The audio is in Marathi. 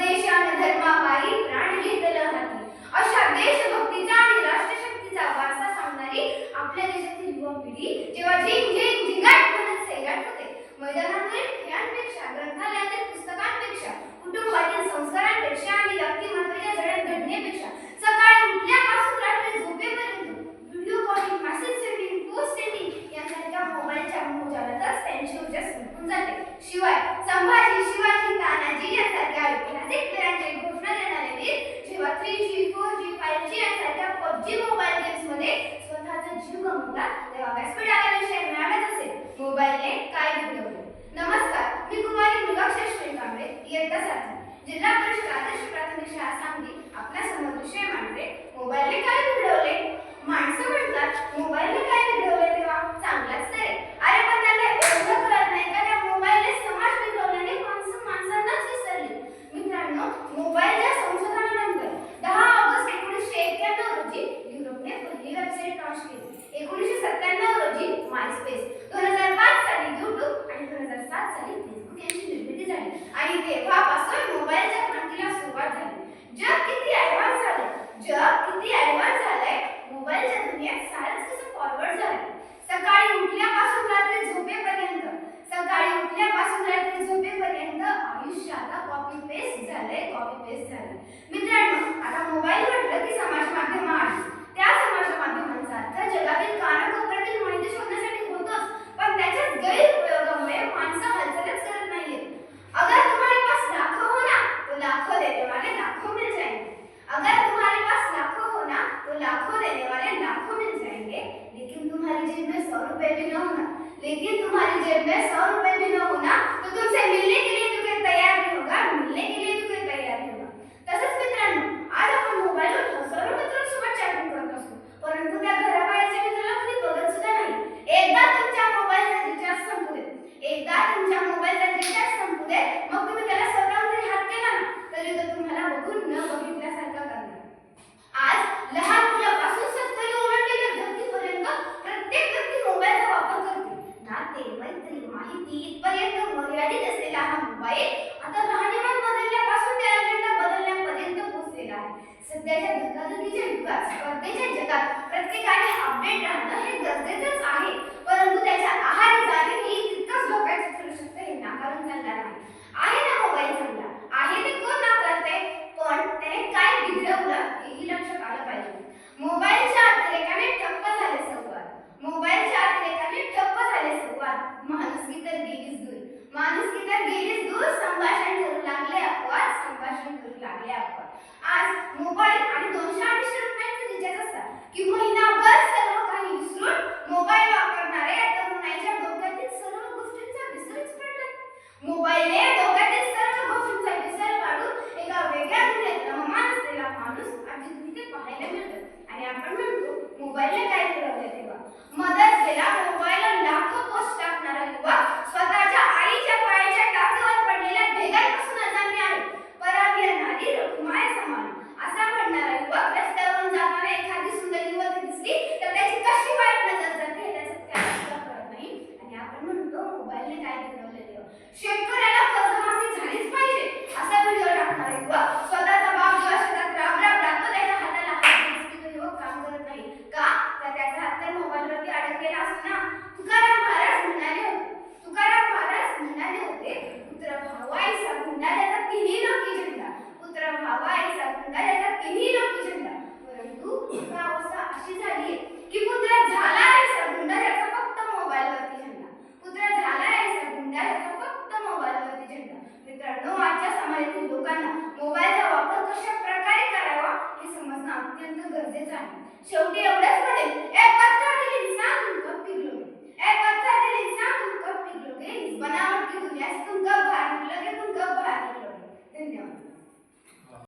देशान अशा देशभक्तीचा आणि राष्ट्रशक्तीचा वारसा सांगणारी आपल्या देशातील युवा पिढी जेव्हा झिंग खेळांपेक्षा ग्रंथालयातील पुस्तकांपेक्षा कुटुंब जाते. शिवाय संभाजी शिवाजी तानाजी यांसारख्या ऐतिहासिक वीरांची घोषणा देणारे वीर जेव्हा three G four G five G यांसारख्या पबजी मोबाईल गेम्समध्ये स्वतःचा जीव गमवला तेव्हा व्यासपीठाला विषय मिळालाच असेल. मोबाईलने काय बिघडवले नमस्कार मी कुमारी मृगाक्षेश्वरी कांबळे इयत्ता सातवी. जिल्हा परिषद आदर्श प्राथमिक शाळा सांगली. आपल्यासमोर विषय मांडते मोबाईलने ऑब्विस झालं. मित्रांनो आता मोबाईल म्हटलं की समाज माध्यम आहे. त्या समाज माध्यमांचा अर्थ जगातील कानाकोपऱ्यातील माहिती शोधण्यासाठी होतोच पण त्याच्याच गैरप्रयोगामुळे माणसं हालचालच करत नाहीये अगर तुम्हारे पास लाखो हो ना तो लाखो देने वाले लाखो मिल जाएंगे. अगर तुम्हारे पास लाखो हो ना तो लाखो देने वाले लाखो मिल जाएंगे. लेकिन तुम्हारी जेब में सौ रुपए भी न होना. लेकिन तुम्हारी जेब में सौ रुपए भी न होना तो तुमसे मिलने के लिए लहान हा मोबाईल आता राहणीमान बदलल्यापासून ते अजेंडा बदलण्यापर्यंत पोहोचलेला आहे. सध्याच्या धकाधकीच्या युगात स्पर्धेच्या जगात प्रत्येकाने अपडेट राहणं हे गरजेचंच आहे. परंतु त्याच्या आहारी जाणे ही तितकंच धोक्याचं ठरू शकतं हे नाकारून चालणार नाही. आहे ना मोबाईल चांगला? आहे ते कोण नाकारते पण त्याने काय बिघडवलं हेही लक्षात आलं पाहिजे. मोबाईलच्या अतिरेकाने ठप्प झाले संवाद मोबाईलच्या अतिरेकाने ठप्प झाले संवाद माणूस की तर गेलीच दूर संभाषण करू लागले आपण संभाषण करू लागले आपण. आज मोबाईल 兄弟。